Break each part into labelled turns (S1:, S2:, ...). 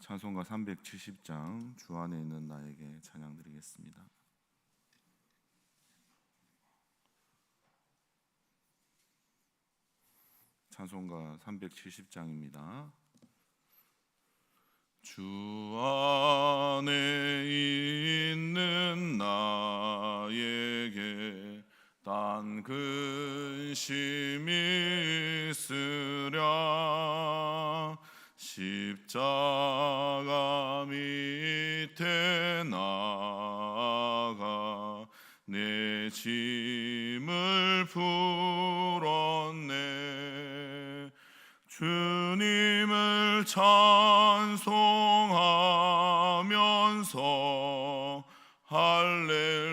S1: 찬송가 370장 주 안에 있는 나에게 찬양 드리겠습니다. 찬송가 370장입니다. 주 안에 있는 나에게 단 근심이 있으랴 십자가 밑에 나가 내 짐을 풀었네. 주님을 찬송하면서 할렐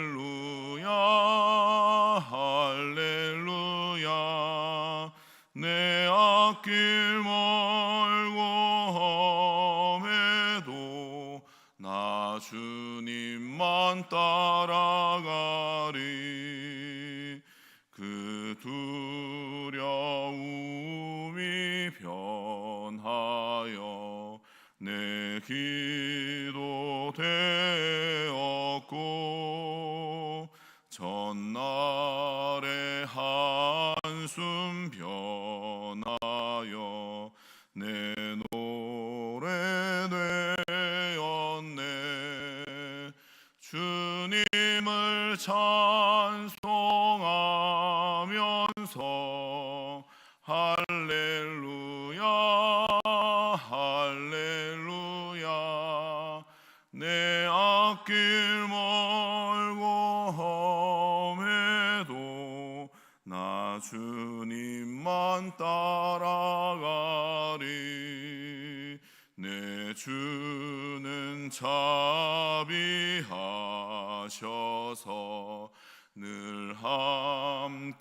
S1: 찬송하면서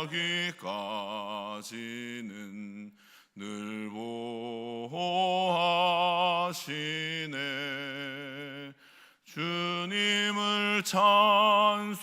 S1: 가기까지는 늘 보호하시네. 주님을 찬송하면서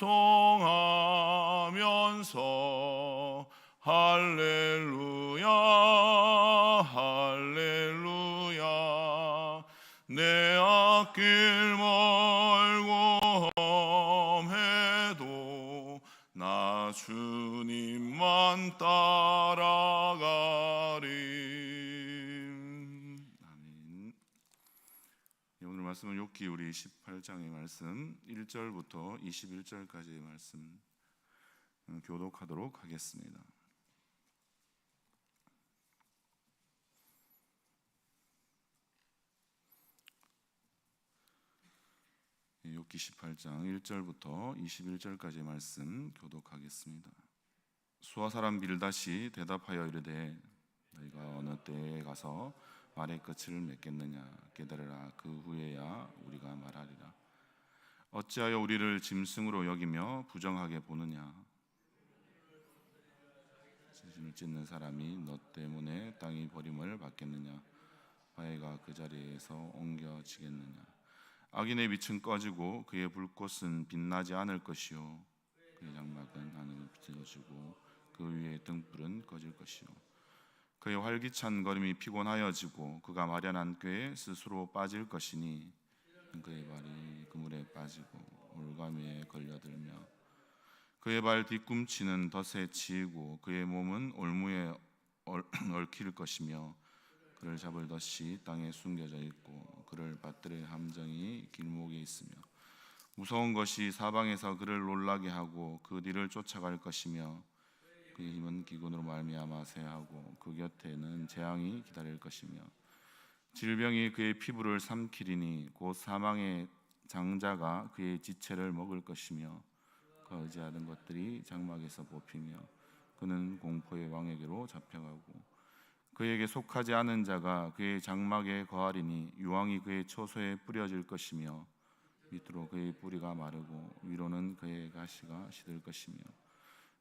S1: 욥기 우리 18장의 말씀 1절부터 21절까지의 말씀 음, 교독하도록 하겠습니다. 욥기 18장 1절부터 21절까지의 말씀 교독하겠습니다. 수아 사람 빌다시 대답하여 이르되 너희가 어느 때에 가서 말의 끝을 맺겠느냐 깨달으라. 그 후에야 우리가 말하리라. 어찌하여 우리를 짐승으로 여기며 부정하게 보느냐? 진심을 찢는 사람이 너 때문에 땅이 버림을 받겠느냐? 바위가 그 자리에서 옮겨지겠느냐? 악인의 빛은 꺼지고 그의 불꽃은 빛나지 않을 것이요. 그의 장막은 하늘을 비춰지고 그 위에 등불은 꺼질 것이요 그의 활기찬 걸음이 피곤하여지고 그가 마련한 꾀에 스스로 빠질 것이니 그의 발이 그물에 빠지고 올가미에 걸려들며 그의 발 뒤꿈치는 덫에 치이고 그의 몸은 올무에 얽- 얽힐 것이며 그를 잡을 덫이 땅에 숨겨져 있고 그를 받들의 함정이 길목에 있으며 무서운 것이 사방에서 그를 놀라게 하고 그 뒤를 쫓아갈 것이며 그의 힘은 기근으로 말미암아 세하고 그 곁에는 재앙이 기다릴 것이며 질병이 그의 피부를 삼키리니 곧 사망의 장자가 그의 지체를 먹을 것이며 그 의지하는 것들이 장막에서 뽑히며 그는 공포의 왕에게로 잡혀가고 그에게 속하지 않은 자가 그의 장막에 거하리니 유황이 그의 처소에 뿌려질 것이며 밑으로 그의 뿌리가 마르고 위로는 그의 가시가 시들 것이며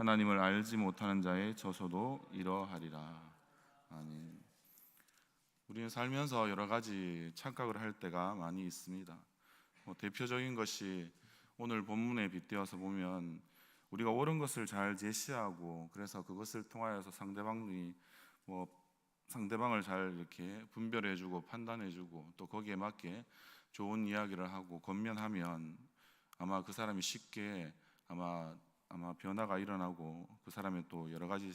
S1: 하나님을 알지 못하는 자의 저소도 이러하리라. 아멘. 우리는 살면서 여러 가지 착각을 할 때가 많이 있습니다. 뭐 대표적인 것이 오늘 본문에 빗대어서 보면 우리가 옳은 것을 잘 제시하고 그래서 그것을 통하여서 상대방이 뭐 상대방을 잘 이렇게 분별해주고 판단해주고 또 거기에 맞게 좋은 이야기를 하고 건면하면 아마 그 사람이 쉽게 아마 아마 변화가 일어나고 그 사람의 또 여러 가지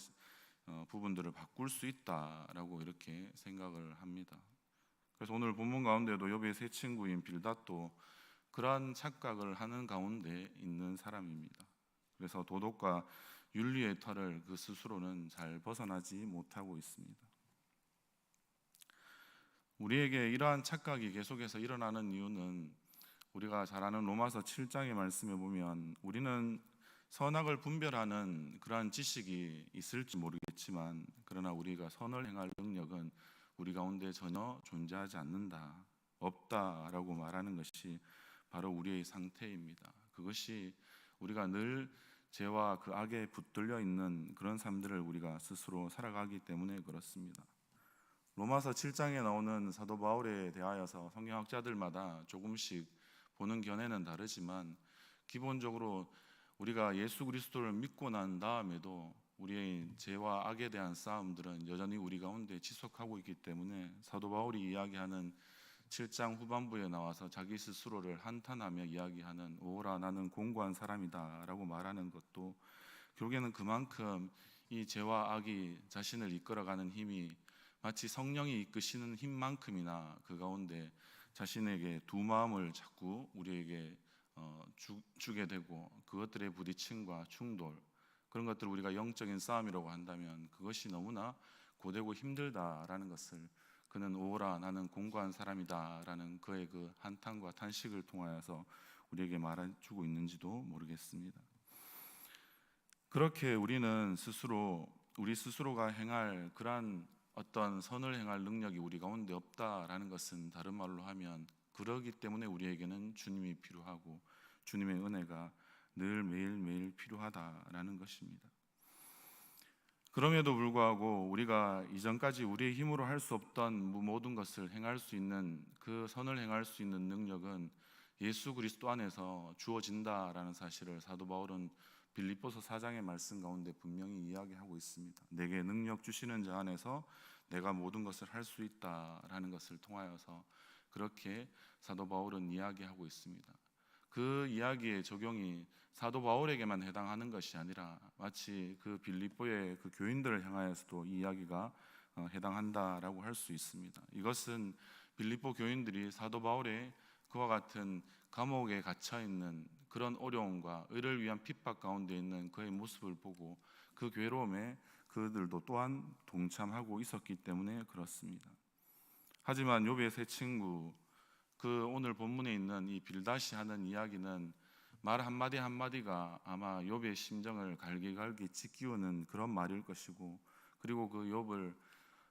S1: 어, 부분들을 바꿀 수 있다라고 이렇게 생각을 합니다. 그래서 오늘 본문 가운데도 욥의 세 친구인 빌닷도 그러한 착각을 하는 가운데 있는 사람입니다. 그래서 도덕과 윤리의 털을 그 스스로는 잘 벗어나지 못하고 있습니다. 우리에게 이러한 착각이 계속해서 일어나는 이유는 우리가 잘 아는 로마서 7장의 말씀에 보면 우리는 선악을 분별하는 그러한 지식이 있을지 모르겠지만 그러나 우리가 선을 행할 능력은 우리 가운데 전혀 존재하지 않는다. 없다라고 말하는 것이 바로 우리의 상태입니다. 그것이 우리가 늘 죄와 그 악에 붙들려 있는 그런 삶들을 우리가 스스로 살아가기 때문에 그렇습니다. 로마서 7장에 나오는 사도 바울에 대하여서 성경학자들마다 조금씩 보는 견해는 다르지만 기본적으로 우리가 예수 그리스도를 믿고 난 다음에도 우리의 죄와 악에 대한 싸움들은 여전히 우리 가운데 지속하고 있기 때문에 사도 바울이 이야기하는 7장 후반부에 나와서 자기 스스로를 한탄하며 이야기하는 오라 나는 공고한 사람이다라고 말하는 것도 결국에는 그만큼 이 죄와 악이 자신을 이끌어가는 힘이 마치 성령이 이끄시는 힘만큼이나 그 가운데 자신에게 두 마음을 자꾸 우리에게 어, 주, 주게 되고 그것들의 부딪힘과 충돌 그런 것들을 우리가 영적인 싸움이라고 한다면 그것이 너무나 고되고 힘들다라는 것을 그는 오라 나는 공고한 사람이다라는 그의 그 한탄과 탄식을 통하여서 우리에게 말해주고 있는지도 모르겠습니다. 그렇게 우리는 스스로 우리 스스로가 행할 그러한 어떤 선을 행할 능력이 우리 가운데 없다라는 것은 다른 말로 하면 그러기 때문에 우리에게는 주님이 필요하고 주님의 은혜가 늘 매일매일 필요하다라는 것입니다. 그럼에도 불구하고 우리가 이전까지 우리의 힘으로 할 수 없던 모든 것을 행할 수 있는 그 선을 행할 수 있는 능력은 예수 그리스도 안에서 주어진다라는 사실을 사도 바울은 빌립보서 4장의 말씀 가운데 분명히 이야기하고 있습니다. 내게 능력 주시는 자 안에서 내가 모든 것을 할 수 있다라는 것을 통하여서 그렇게 사도 바울은 이야기하고 있습니다. 그 이야기의 적용이 사도 바울에게만 해당하는 것이 아니라 마치 그 빌립보의 그 교인들을 향하여서도 이 이야기가 어, 해당한다라고 할 수 있습니다. 이것은 빌립보 교인들이 사도 바울의 그와 같은 감옥에 갇혀 있는 그런 어려움과 의를 위한 핍박 가운데 있는 그의 모습을 보고 그 괴로움에 그들도 또한 동참하고 있었기 때문에 그렇습니다. 하지만 욥의 세 친구 그 오늘 본문에 있는 이 빌다시 하는 이야기는 말 한마디 한마디가 아마 욥의 심정을 갈기갈기 찢기우는 그런 말일 것이고 그리고 그 욥을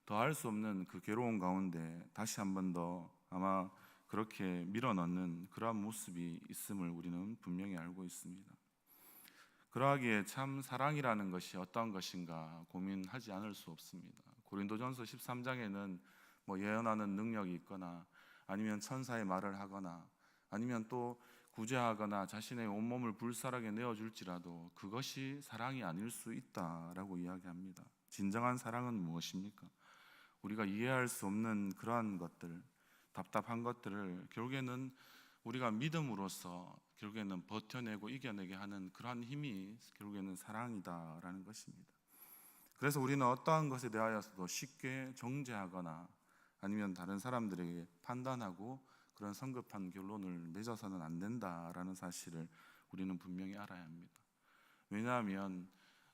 S1: 더할 수 없는 그 괴로운 가운데 다시 한 번 더 아마 그렇게 밀어넣는 그러한 모습이 있음을 우리는 분명히 알고 있습니다. 그러하기에 참 사랑이라는 것이 어떤 것인가 고민하지 않을 수 없습니다. 고린도전서 13장에는 뭐 예언하는 능력이 있거나 아니면 천사의 말을 하거나 아니면 또 구제하거나 자신의 온몸을 불살하게 내어줄지라도 그것이 사랑이 아닐 수 있다라고 이야기합니다. 진정한 사랑은 무엇입니까? 우리가 이해할 수 없는 그러한 것들, 답답한 것들을 결국에는 우리가 믿음으로써 결국에는 버텨내고 이겨내게 하는 그러한 힘이 결국에는 사랑이다라는 것입니다. 그래서 우리는 어떠한 것에 대하여서도 쉽게 정죄하거나 아니면 다른 사람들에게 판단하고 그런 성급한 결론을 맺어서는 안 된다라는 사실을 우리는 분명히 알아야 합니다. 왜냐하면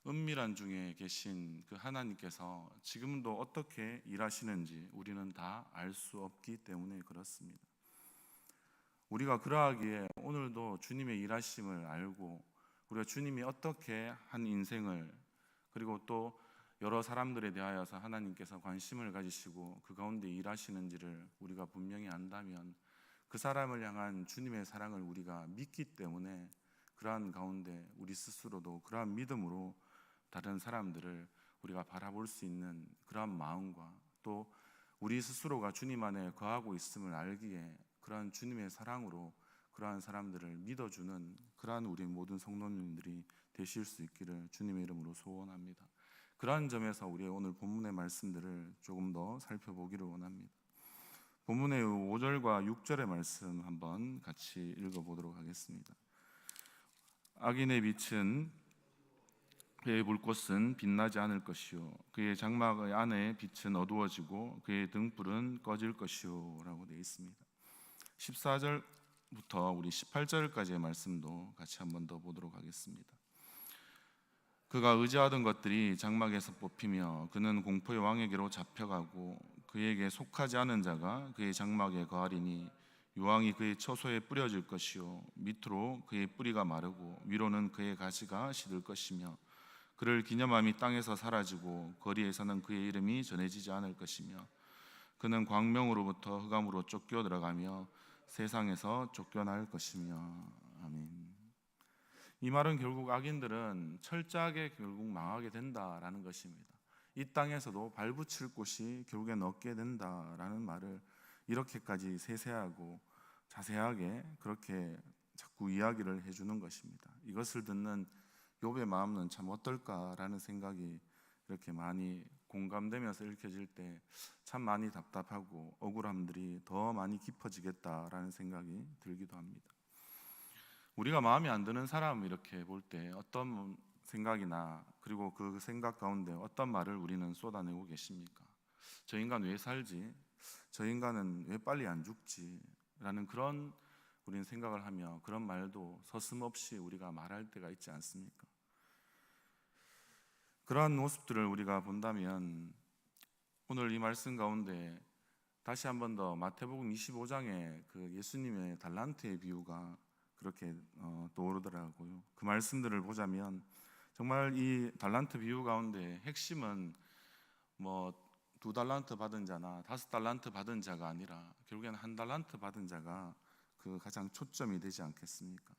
S1: 은밀한 중에 계신 그 하나님께서 지금도 어떻게 일하시는지 우리는 다 알 수 없기 때문에 그렇습니다. 우리가 그러하기에 오늘도 주님의 일하심을 알고 우리가 주님이 어떻게 한 인생을 그리고 또 여러 사람들에 대하여서 하나님께서 관심을 가지시고 그 가운데 일하시는지를 우리가 분명히 안다면 그 사람을 향한 주님의 사랑을 우리가 믿기 때문에 그러한 가운데 우리 스스로도 그러한 믿음으로 다른 사람들을 우리가 바라볼 수 있는 그러한 마음과 또 우리 스스로가 주님 안에 거하고 있음을 알기에 그러한 주님의 사랑으로 그러한 사람들을 믿어주는 그러한 우리 모든 성도님들이 되실 수 있기를 주님의 이름으로 소원합니다. 그러한 점에서 우리의 오늘 본문의 말씀들을 조금 더 살펴보기를 원합니다. 본문의 5절과 6절의 말씀 한번 같이 읽어보도록 하겠습니다. 악인의 빛은 그의 불꽃은 빛나지 않을 것이요 그의 장막의 안에 빛은 어두워지고 그의 등불은 꺼질 것이요라고 되어 있습니다. 14절부터 우리 18절까지의 말씀도 같이 한번 더 보도록 하겠습니다. 그가 의지하던 것들이 장막에서 뽑히며 그는 공포의 왕에게로 잡혀가고 그에게 속하지 않은 자가 그의 장막에 거하리니 유황이 그의 처소에 뿌려질 것이요 밑으로 그의 뿌리가 마르고 위로는 그의 가지가 시들 것이며 그를 기념함이 땅에서 사라지고 거리에서는 그의 이름이 전해지지 않을 것이며 그는 광명으로부터 흑암으로 쫓겨 들어가며 세상에서 쫓겨날 것이며 아멘. 이 말은 결국 악인들은 철저하게 결국 망하게 된다라는 것입니다. 이 땅에서도 발붙일 곳이 결국엔 없게 된다라는 말을 이렇게까지 세세하고 자세하게 그렇게 자꾸 이야기를 해주는 것입니다. 이것을 듣는 욥의 마음은 참 어떨까라는 생각이 이렇게 많이 공감되면서 읽혀질 때 참 많이 답답하고 억울함들이 더 많이 깊어지겠다라는 생각이 들기도 합니다. 우리가 마음에 안 드는 사람 이렇게 볼 때 어떤 생각이나 그리고 그 생각 가운데 어떤 말을 우리는 쏟아내고 계십니까? 저 인간 왜 살지? 저 인간은 왜 빨리 안 죽지? 라는 그런 우리는 생각을 하며 그런 말도 서슴없이 우리가 말할 때가 있지 않습니까? 그러한 모습들을 우리가 본다면 오늘 이 말씀 가운데 다시 한 번 더 마태복음 25장의 그 예수님의 달란트의 비유가 그렇게 어, 떠오르더라고요. 그 말씀들을 보자면 정말 이 달란트 비유 가운데 핵심은 뭐 두 달란트 받은 자나 다섯 달란트 받은 자가 아니라 결국에는 한 달란트 받은 자가 그 가장 초점이 되지 않겠습니까?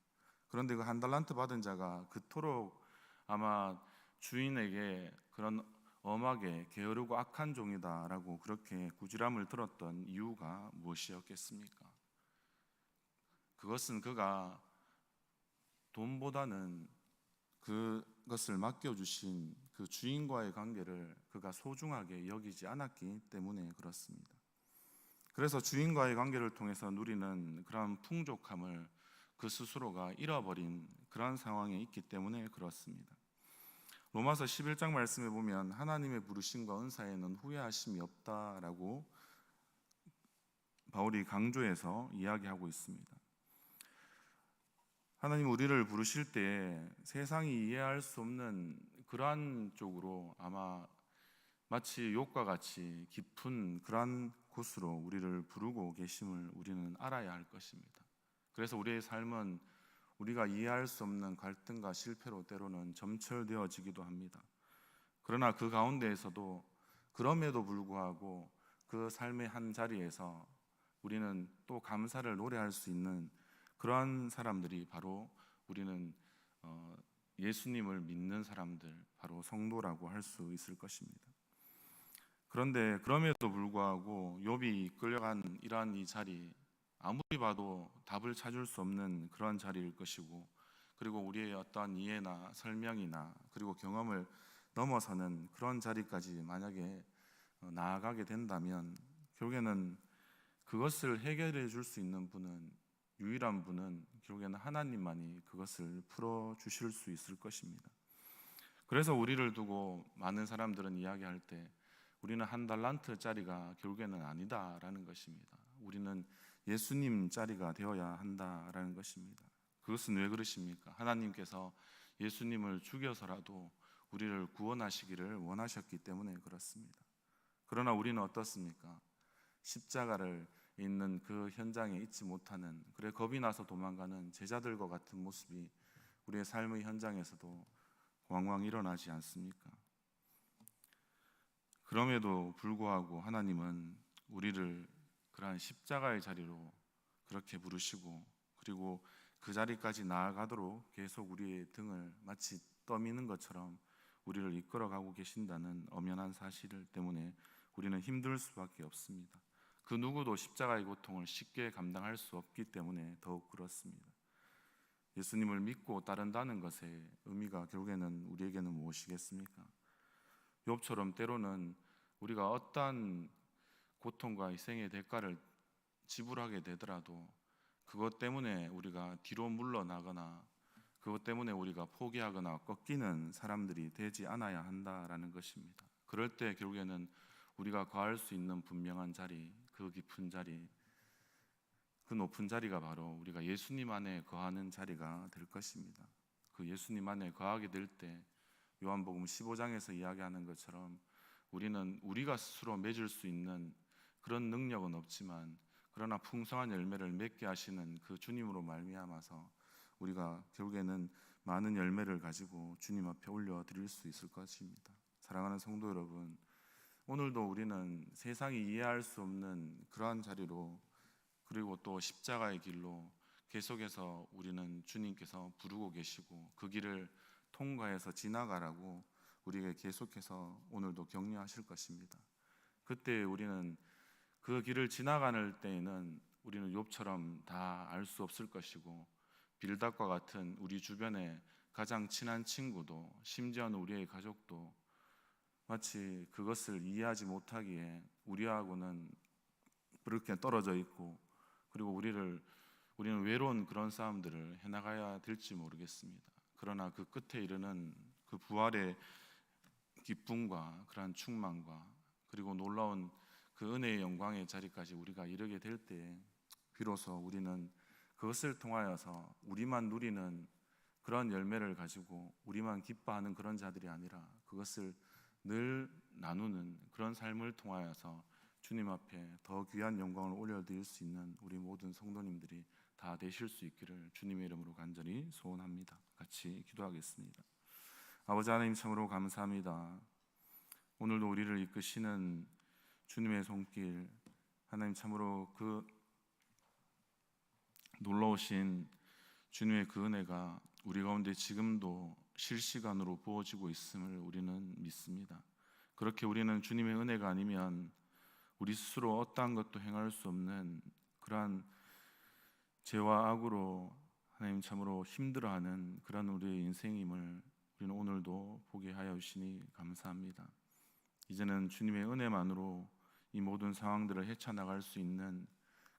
S1: 그런데 그 한 달란트 받은 자가 그토록 아마 주인에게 그런 엄하게 게으르고 악한 종이다라고 그렇게 구지람을 들었던 이유가 무엇이었겠습니까? 그것은 그가 돈보다는 그것을 맡겨주신 그 주인과의 관계를 그가 소중하게 여기지 않았기 때문에 그렇습니다. 그래서 주인과의 관계를 통해서 누리는 그런 풍족함을 그 스스로가 잃어버린 그러한 상황에 있기 때문에 그렇습니다. 로마서 11장 말씀에 보면 하나님의 부르심과 은사에는 후회하심이 없다라고 바울이 강조해서 이야기하고 있습니다. 하나님 우리를 부르실 때 세상이 이해할 수 없는 그러한 쪽으로 아마 마치 욕과 같이 깊은 그러한 곳으로 우리를 부르고 계심을 우리는 알아야 할 것입니다. 그래서 우리의 삶은 우리가 이해할 수 없는 갈등과 실패로 때로는 점철되어지기도 합니다. 그러나 그 가운데에서도 그럼에도 불구하고 그 삶의 한 자리에서 우리는 또 감사를 노래할 수 있는 그러한 사람들이 바로 우리는 어, 예수님을 믿는 사람들, 바로 성도라고 할 수 있을 것입니다. 그런데 그럼에도 불구하고 욥이 끌려간 이러한 이 자리 아무리 봐도 답을 찾을 수 없는 그러한 자리일 것이고 그리고 우리의 어떠한 이해나 설명이나 그리고 경험을 넘어서는 그런 자리까지 만약에 어, 나아가게 된다면 결국에는 그것을 해결해 줄 수 있는 분은 유일한 분은 결국에는 하나님만이 그것을 풀어 주실 수 있을 것입니다. 그래서 우리를 두고 많은 사람들은 이야기할 때 우리는 한 달란트짜리가 결국에는 아니다라는 것입니다. 우리는 예수님 짜리가 되어야 한다라는 것입니다. 그것은 왜 그러십니까? 하나님께서 예수님을 죽여서라도 우리를 구원하시기를 원하셨기 때문에 그렇습니다. 그러나 우리는 어떻습니까? 십자가를 있는 그 현장에 있지 못하는 그래 겁이 나서 도망가는 제자들과 같은 모습이 우리의 삶의 현장에서도 왕왕 일어나지 않습니까? 그럼에도 불구하고 하나님은 우리를 그러한 십자가의 자리로 그렇게 부르시고 그리고 그 자리까지 나아가도록 계속 우리의 등을 마치 떠미는 것처럼 우리를 이끌어가고 계신다는 엄연한 사실 때문에 우리는 힘들 수밖에 없습니다. 그 누구도 십자가의 고통을 쉽게 감당할 수 없기 때문에 더욱 그렇습니다. 예수님을 믿고 따른다는 것의 의미가 결국에는 우리에게는 무엇이겠습니까? 욥처럼 때로는 우리가 어떠한 고통과 희생의 대가를 지불하게 되더라도 그것 때문에 우리가 뒤로 물러나거나 그것 때문에 우리가 포기하거나 꺾이는 사람들이 되지 않아야 한다라는 것입니다. 그럴 때 결국에는 우리가 거할 수 있는 분명한 자리, 그 깊은 자리, 그 높은 자리가 바로 우리가 예수님 안에 거하는 자리가 될 것입니다. 그 예수님 안에 거하게 될 때 요한복음 15장에서 이야기하는 것처럼 우리는 우리가 스스로 맺을 수 있는 그런 능력은 없지만 그러나 풍성한 열매를 맺게 하시는 그 주님으로 말미암아서 우리가 결국에는 많은 열매를 가지고 주님 앞에 올려 드릴 수 있을 것입니다. 사랑하는 성도 여러분, 오늘도 우리는 세상이 이해할 수 없는 그러한 자리로 그리고 또 십자가의 길로 계속해서 우리는 주님께서 부르고 계시고 그 길을 통과해서 지나가라고 우리에게 계속해서 오늘도 격려하실 것입니다. 그때 우리는 그 길을 지나가는 때에는 우리는 욥처럼 다 알 수 없을 것이고 빌닷과 같은 우리 주변의 가장 친한 친구도 심지어는 우리의 가족도 마치 그것을 이해하지 못하기에 우리하고는 그렇게 떨어져 있고 그리고 우리를 우리는 외로운 그런 싸움들을 해나가야 될지 모르겠습니다. 그러나 그 끝에 이르는 그 부활의 기쁨과 그러한 충만과 그리고 놀라운 그 은혜의 영광의 자리까지 우리가 이르게 될 때 비로소 우리는 그것을 통하여서 우리만 누리는 그런 열매를 가지고 우리만 기뻐하는 그런 자들이 아니라 그것을 늘 나누는 그런 삶을 통하여서 주님 앞에 더 귀한 영광을 올려드릴 수 있는 우리 모든 성도님들이 다 되실 수 있기를 주님의 이름으로 간절히 소원합니다. 같이 기도하겠습니다. 아버지 하나님 참으로 감사합니다. 오늘도 우리를 이끄시는 주님의 손길 하나님 참으로 그 놀라우신 주님의 그 은혜가 우리 가운데 지금도 실시간으로 부어지고 있음을 우리는 믿습니다. 그렇게 우리는 주님의 은혜가 아니면 우리 스스로 어떠한 것도 행할 수 없는 그러한 죄와 악으로 하나님 참으로 힘들어하는 그런 우리의 인생임을 우리는 오늘도 보게 하여 주시니 감사합니다. 이제는 주님의 은혜만으로 이 모든 상황들을 헤쳐나갈 수 있는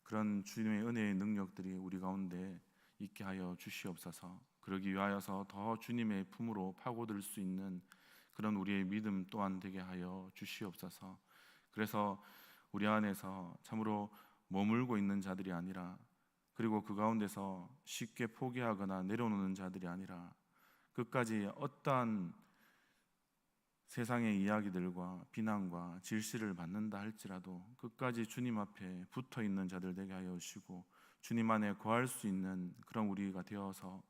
S1: 그런 주님의 은혜의 능력들이 우리 가운데 있게 하여 주시옵소서. 그러기 위하여서 더 주님의 품으로 파고들 수 있는 그런 우리의 믿음 또한 되게 하여 주시옵소서. 그래서 우리 안에서 참으로 머물고 있는 자들이 아니라 그리고 그 가운데서 쉽게 포기하거나 내려놓는 자들이 아니라 끝까지 어떠한 세상의 이야기들과 비난과 질시를 받는다 할지라도 끝까지 주님 앞에 붙어 있는 자들 되게 하여 주시고 주님 안에 거할 수 있는 그런 우리가 되어서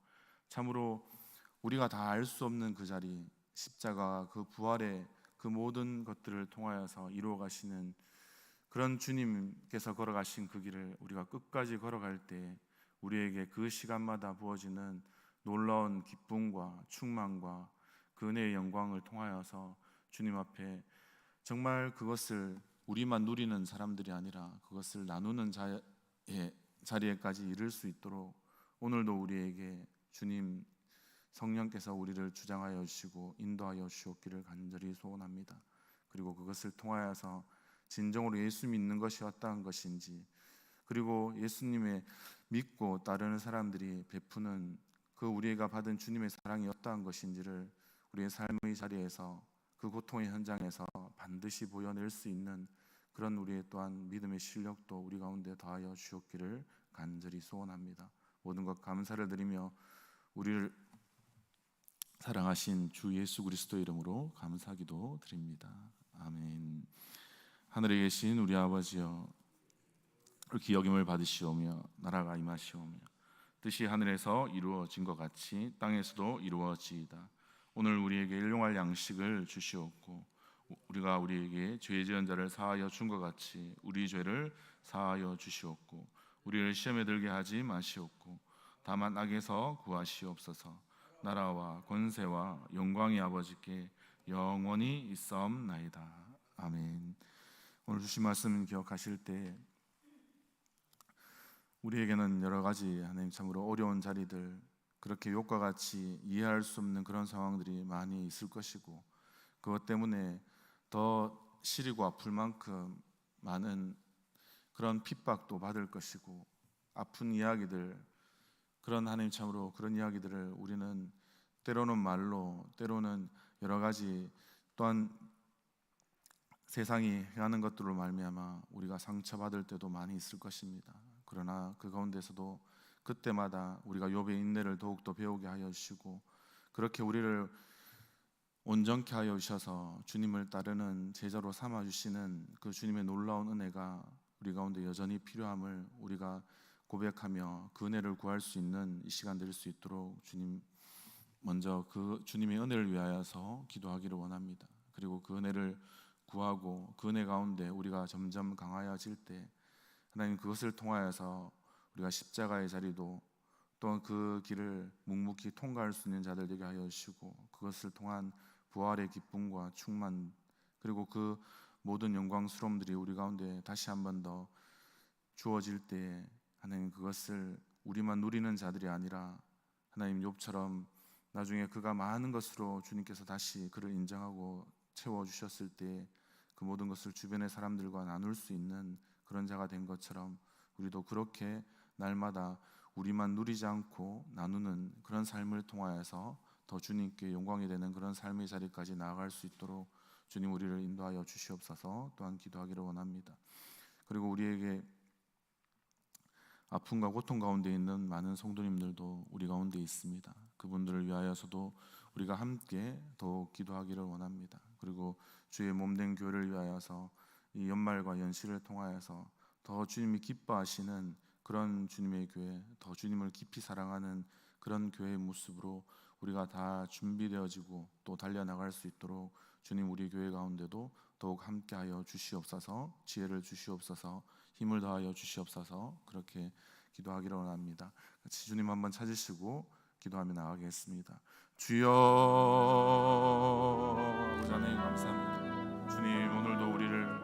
S1: 참으로 우리가 다 알 수 없는 그 자리, 십자가, 그 부활의 그 모든 것들을 통하여서 이루어 가시는 그런 주님께서 걸어가신 그 길을 우리가 끝까지 걸어갈 때 우리에게 그 시간마다 부어지는 놀라운 기쁨과 충만과 그 은혜의 영광을 통하여서 주님 앞에 정말 그것을 우리만 누리는 사람들이 아니라 그것을 나누는 자의 자리에까지 이를 수 있도록 오늘도 우리에게 주님 성령께서 우리를 주장하여 주시고 인도하여 주옵기를 간절히 소원합니다. 그리고 그것을 통하여서 진정으로 예수 믿는 것이 어떠한 것인지 그리고 예수님의 믿고 따르는 사람들이 베푸는 그 우리가 받은 주님의 사랑이 어떠한 것인지를 우리의 삶의 자리에서 그 고통의 현장에서 반드시 보여낼 수 있는 그런 우리의 또한 믿음의 실력도 우리 가운데 더하여 주옵기를 간절히 소원합니다. 모든 것 감사를 드리며 우리를 사랑하신 주 예수 그리스도 이름으로 감사기도 드립니다. 아멘. 하늘에 계신 우리 아버지여, 이렇게 여김을 받으시오며 나라가 임하시오며 뜻이 하늘에서 이루어진 것 같이 땅에서도 이루어지이다. 오늘 우리에게 일용할 양식을 주시옵고 우리가 우리에게 죄 지은 자를 사하여 준 것 같이 우리 죄를 사하여 주시옵고 우리를 시험에 들게 하지 마시옵고 다만 악에서 구하시옵소서. 나라와 권세와 영광이 아버지께 영원히 있사옵나이다. 아멘. 오늘 주신 말씀 기억하실 때 우리에게는 여러 가지 하나님 참으로 어려운 자리들 그렇게 욕과 같이 이해할 수 없는 그런 상황들이 많이 있을 것이고 그것 때문에 더 시리고 아플 만큼 많은 그런 핍박도 받을 것이고 아픈 이야기들 그런 하나님 참으로 그런 이야기들을 우리는 때로는 말로 때로는 여러 가지 또한 세상이 행하는 것들로 말미암아 우리가 상처받을 때도 많이 있을 것입니다. 그러나 그 가운데서도 그때마다 우리가 욥의 인내를 더욱더 배우게 하여 주시고 그렇게 우리를 온전케 하여 주셔서 주님을 따르는 제자로 삼아 주시는 그 주님의 놀라운 은혜가 우리 가운데 여전히 필요함을 우리가 고백하며 그 은혜를 구할 수 있는 이 시간 될 수 있도록 주님 먼저 그 주님의 은혜를 위하여서 기도하기를 원합니다. 그리고 그 은혜를 구하고 그 은혜 가운데 우리가 점점 강하여질 때 하나님 그것을 통하여서 우리가 십자가의 자리도 또한 그 길을 묵묵히 통과할 수 있는 자들 되게 하여 주시고 그것을 통한 부활의 기쁨과 충만 그리고 그 모든 영광스러움들이 우리 가운데 다시 한 번 더 주어질 때 하나님 그것을 우리만 누리는 자들이 아니라 하나님 욥처럼 나중에 그가 많은 것으로 주님께서 다시 그를 인정하고 채워 주셨을 때 그 모든 것을 주변의 사람들과 나눌 수 있는 그런 자가 된 것처럼 우리도 그렇게 날마다 우리만 누리지 않고 나누는 그런 삶을 통하여서 더 주님께 영광이 되는 그런 삶의 자리까지 나아갈 수 있도록 주님 우리를 인도하여 주시옵소서 또한 기도하기를 원합니다. 그리고 우리에게 아픔과 고통 가운데 있는 많은 성도님들도 우리 가운데 있습니다. 그분들을 위하여서도 우리가 함께 더욱 기도하기를 원합니다. 그리고 주의 몸된 교회를 위하여서 이 연말과 연시를 통하여서 더 주님이 기뻐하시는 그런 주님의 교회, 더 주님을 깊이 사랑하는 그런 교회의 모습으로 우리가 다 준비되어지고 또 달려나갈 수 있도록 주님 우리 교회 가운데도 더욱 함께하여 주시옵소서 지혜를 주시옵소서 힘을 더하여 주시옵소서 그렇게 기도하기를 원합니다. 같이 주님 한번 찾으시고 기도하며 나가겠습니다. 주여 아버지 감사합니다. 주님 오늘도 우리를